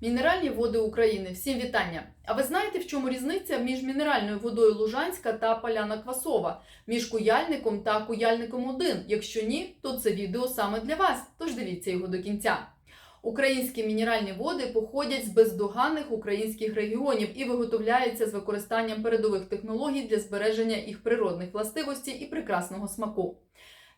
Мінеральні води України. Всім вітання! А ви знаєте, в чому різниця між мінеральною водою Лужанська та Поляна Квасова, між куяльником та куяльником 1? Якщо ні, то це відео саме для вас. Тож дивіться його до кінця. Українські мінеральні води походять з бездоганних українських регіонів і виготовляються з використанням передових технологій для збереження їх природних властивостей і прекрасного смаку.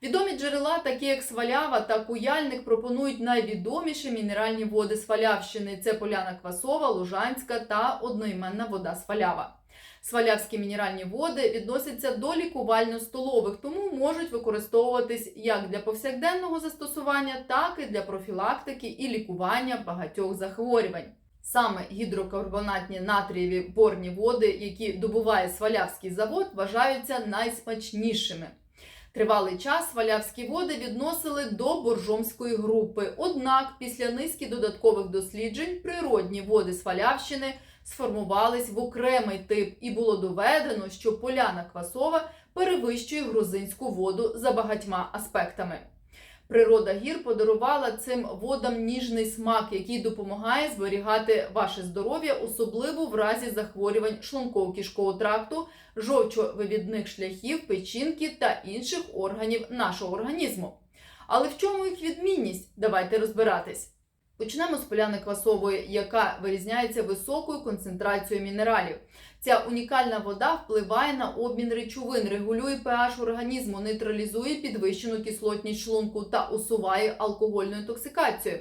Відомі джерела, такі як Свалява та Куяльник, пропонують найвідоміші мінеральні води Свалявщини. Це Поляна Квасова, Лужанська та одноіменна вода Свалява. Свалявські мінеральні води відносяться до лікувально-столових, тому можуть використовуватись як для повсякденного застосування, так і для профілактики і лікування багатьох захворювань. Саме гідрокарбонатні натрієві борні води, які добуває Свалявський завод, вважаються найсмачнішими. Тривалий час валявські води відносили до боржомської групи. Однак, після низки додаткових досліджень, природні води з Валявщини сформувались в окремий тип, і було доведено, що поляна квасова перевищує грузинську воду за багатьма аспектами. Природа гір подарувала цим водам ніжний смак, який допомагає зберігати ваше здоров'я, особливо в разі захворювань шлунково-кішкового тракту, жовчовивідних шляхів, печінки та інших органів нашого організму. Але в чому їх відмінність? Давайте розбиратись. Почнемо з поляни квасової, яка вирізняється високою концентрацією мінералів. Ця унікальна вода впливає на обмін речовин, регулює pH організму, нейтралізує підвищену кислотність шлунку та усуває алкогольну інтоксикацію.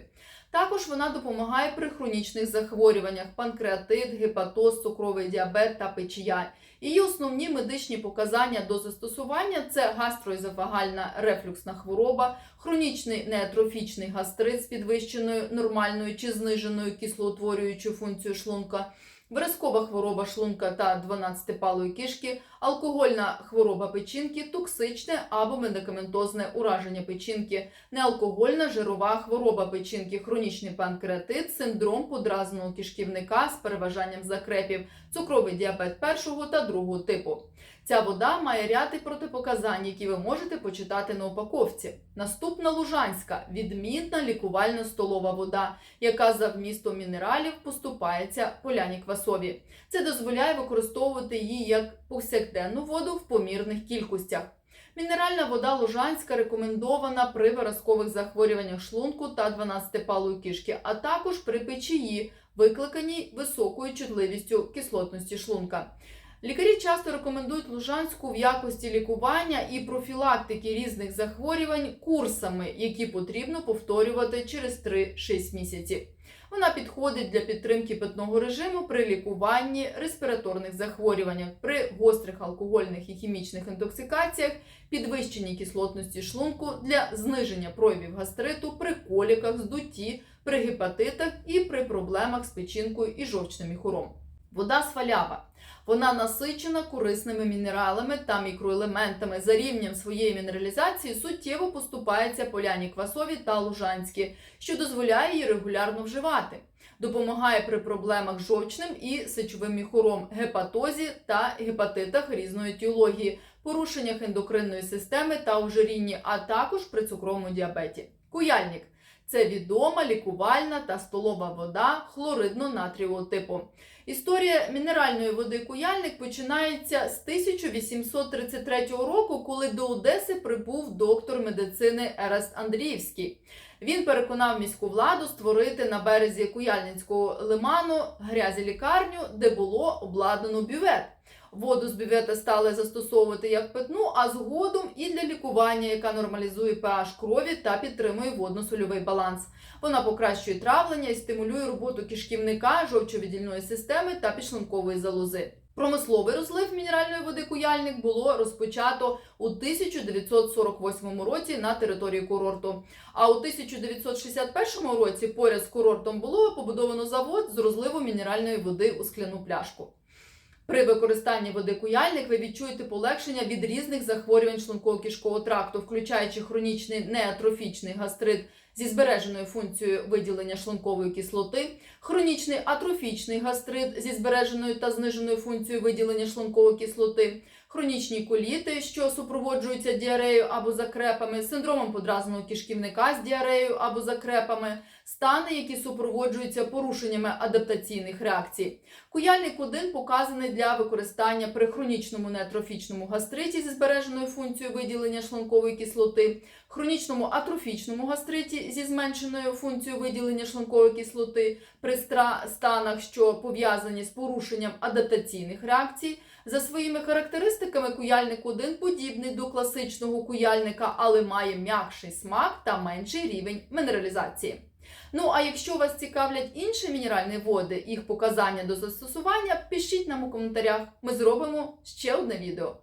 Також вона допомагає при хронічних захворюваннях: панкреатит, гепатоз, цукровий діабет та печія. Її основні медичні показання до застосування це гастроезофагальна рефлюксна хвороба, хронічний неатрофічний гастрит з підвищеною нормальною чи зниженою кислоутворюючою функцією шлунка, виразкова хвороба шлунка та 12-палої кишки, алкогольна хвороба печінки, токсичне або медикаментозне ураження печінки, неалкогольна жирова хвороба печінки, хронічний панкреатит, синдром подразненого кишківника з переважанням закрепів, цукровий діабет першого та другого типу. Ця вода має ряд і протипоказань, які ви можете почитати на упаковці. Наступна лужанська відмінна лікувальна столова вода, яка за вмістом мінералів поступається поляні квасові. Це дозволяє використовувати її як повсякденну воду в помірних кількостях. Мінеральна вода лужанська рекомендована при виразкових захворюваннях шлунку та 12-палої кишки, а також при печії, викликаній високою чутливістю кислотності шлунка. Лікарі часто рекомендують лужанську в якості лікування і профілактики різних захворювань курсами, які потрібно повторювати через 3-6 місяців. Вона підходить для підтримки питного режиму при лікуванні респіраторних захворюваннях, при гострих алкогольних і хімічних інтоксикаціях, підвищенні кислотності шлунку для зниження проявів гастриту, при коліках, здутті, при гепатитах і при проблемах з печінкою і жовчним міхуром. Вода свалява. Вона насичена корисними мінералами та мікроелементами. За рівнем своєї мінералізації суттєво поступається поляні квасові та лужанські, що дозволяє її регулярно вживати. Допомагає при проблемах з жовчним і сечовим міхуром, гепатозі та гепатитах різної етіології, порушеннях ендокринної системи та ожирінні, а також при цукровому діабеті. Куяльник це відома лікувальна та столова вода хлоридно-натрієвого типу. Історія мінеральної води куяльник починається з 1833 року, коли до Одеси прибув доктор медицини Ераст Андріївський. Він переконав міську владу створити на березі Куяльницького лиману грязі лікарню, де було обладнано бювет. Воду з бювета стали застосовувати як питну, а згодом і для лікування, яка нормалізує pH крові та підтримує водно-сольовий баланс. Вона покращує травлення і стимулює роботу кишківника, жовчовидільної системи та підшлункової залози. Промисловий розлив мінеральної води куяльник було розпочато у 1948 році на території курорту. А у 1961 році поряд з курортом було побудовано завод з розливу мінеральної води у скляну пляшку. При використанні води куяльник ви відчуєте полегшення від різних захворювань шлунково-кишкового тракту, включаючи хронічний неатрофічний гастрит зі збереженою функцією виділення шлункової кислоти, хронічний атрофічний гастрит зі збереженою та зниженою функцією виділення шлункової кислоти, хронічні коліти, що супроводжуються діареєю або закрепами, синдромом подразненого кишківника з діареєю або закрепами, стани, які супроводжуються порушеннями адаптаційних реакцій. Куяльник 1 показаний для використання при хронічному неатрофічному гастриті зі збереженою функцією виділення шлункової кислоти, хронічному атрофічному гастриті зі зменшеною функцією виділення шлункової кислоти при станах, що пов'язані з порушенням адаптаційних реакцій. За своїми характеристиками куяльник 1 подібний до класичного куяльника, але має м'якший смак та менший рівень мінералізації. Ну а якщо вас цікавлять інші мінеральні води, їх показання до застосування, пишіть нам у коментарях. Ми зробимо ще одне відео.